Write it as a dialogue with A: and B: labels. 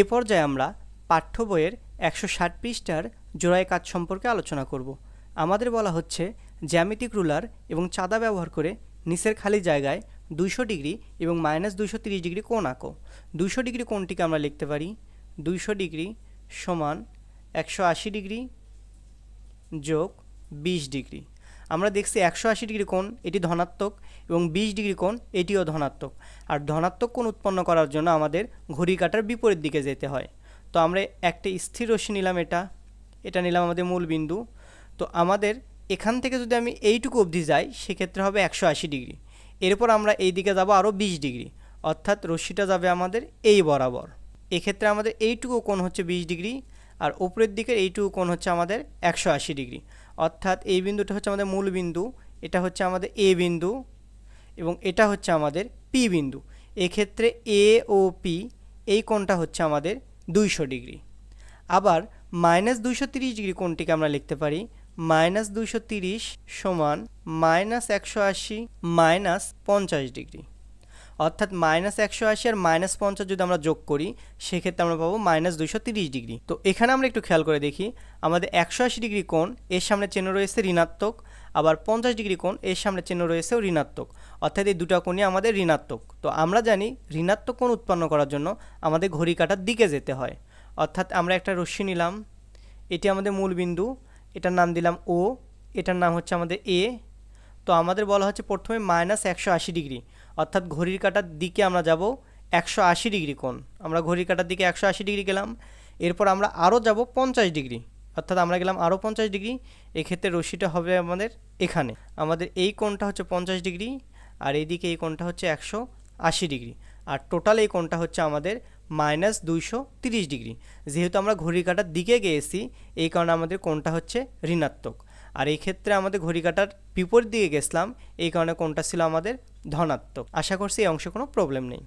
A: এ পর্যায়ে আমরা পাঠ্য বইয়ের একশো ষাট পৃষ্ঠার জোড়াই কাজ সম্পর্কে আলোচনা করব। আমাদের বলা হচ্ছে জ্যামিতিক রুলার এবং চাঁদা ব্যবহার করে নিচের খালি জায়গায় দুইশো ডিগ্রি এবং মাইনাস দুইশো তিরিশ ডিগ্রি কোণ আঁকো। দুইশো ডিগ্রি কোণটিকে আমরা লিখতে পারি দুইশো ডিগ্রি সমান একশো আশি ডিগ্রি যোগ বিশ ডিগ্রি। আমরা দেখছি একশো আশি ডিগ্রি কোণ, এটি ধনাত্মক, এবং বিশ ডিগ্রি কোণ, এটিও ধনাত্মক। আর ধনাত্মক কোণ উৎপন্ন করার জন্য আমাদের ঘড়ি কাটার বিপরীত দিকে যেতে হয়। তো আমরা একটা স্থির রশ্মি নিলাম এটা। এটা নিলাম আমাদের মূল বিন্দু। তো আমাদের এখান থেকে যদি আমি এইটুকু অবধি যাই, সেক্ষেত্রে হবে একশো আশি ডিগ্রি। এরপর আমরা এই দিকে যাব আরও বিশ ডিগ্রি। অর্থাৎ রশ্মিটা যাবে আমাদের এই বরাবর। এক্ষেত্রে আমাদের এইটুকু কোণ হচ্ছে বিশ ডিগ্রি, আর উপরের দিকের এইটুকু কোণ হচ্ছে আমাদের একশো আশি ডিগ্রি। অর্থাৎ এই বিন্দুটা হচ্ছে আমাদের মূল বিন্দু, এটা হচ্ছে আমাদের এ বিন্দু এবং এটা হচ্ছে আমাদের পি বিন্দু। এক্ষেত্রে এ ও পি এই কোণটা হচ্ছে আমাদের দুইশো ডিগ্রি। আবার মাইনাস দুইশো তিরিশ ডিগ্রি কোণটিকে আমরা লিখতে পারি, মাইনাস দুইশো তিরিশ সমান মাইনাস একশো আশি মাইনাস পঞ্চাশ ডিগ্রি। অর্থাৎ মাইনাস একশো আশি আর মাইনাস পঞ্চাশ যদি আমরা যোগ করি, সেক্ষেত্রে আমরা পাবো মাইনাস দুইশো তিরিশ ডিগ্রি তো এখানে আমরা একটু খেয়াল করে দেখি, আমাদের একশো আশি ডিগ্রি কোণ, এর সামনে চিহ্ন রয়েছে ঋণাত্মক, আবার পঞ্চাশ ডিগ্রি কোণ, এর সামনে চিহ্ন রয়েছে ঋণাত্মক। অর্থাৎ এই দুটা কোণই আমাদের ঋণাত্মক। তো আমরা জানি ঋণাত্মক কোণ উৎপন্ন করার জন্য আমাদের ঘড়ি কাটার দিকে যেতে হয়। অর্থাৎ আমরা একটা রশ্মি নিলাম, এটি আমাদের মূল বিন্দু, এটার নাম দিলাম ও এটার নাম হচ্ছে আমাদের এ তো আমাদের বলা হচ্ছে প্রথমে মাইনাস একশো আশি ডিগ্রি অর্থাৎ ঘড়ির কাটার দিকে আমরা যাব একশো আশি ডিগ্রি কোণ। আমরা ঘড়ির কাটার দিকে একশো আশি ডিগ্রি গেলাম, এরপর আমরা আরও যাব পঞ্চাশ ডিগ্রি। অর্থাৎ আমরা গেলাম আরও পঞ্চাশ ডিগ্রি, এক্ষেত্রে রশ্মিটা হবে আমাদের এখানে। আমাদের এই কোণটা হচ্ছে পঞ্চাশ ডিগ্রি, আর এইদিকে এই কোণটা হচ্ছে একশো আশি ডিগ্রি। আর টোটাল এই কোণটা হচ্ছে আমাদের মাইনাস দুইশো তিরিশ ডিগ্রি। যেহেতু আমরা ঘড়ি কাটার দিকে গিয়েছি, এই কারণে আমাদের কোণটা হচ্ছে ঋণাত্মক। আর এই ক্ষেত্রে আমাদের ঘড়ি কাটার বিপরীত দিকে গেছিলাম, এই কারণে কোনটা ছিল আমাদের ধনাত্মক। আশা করছি এই অংশে কোনো প্রবলেম নেই।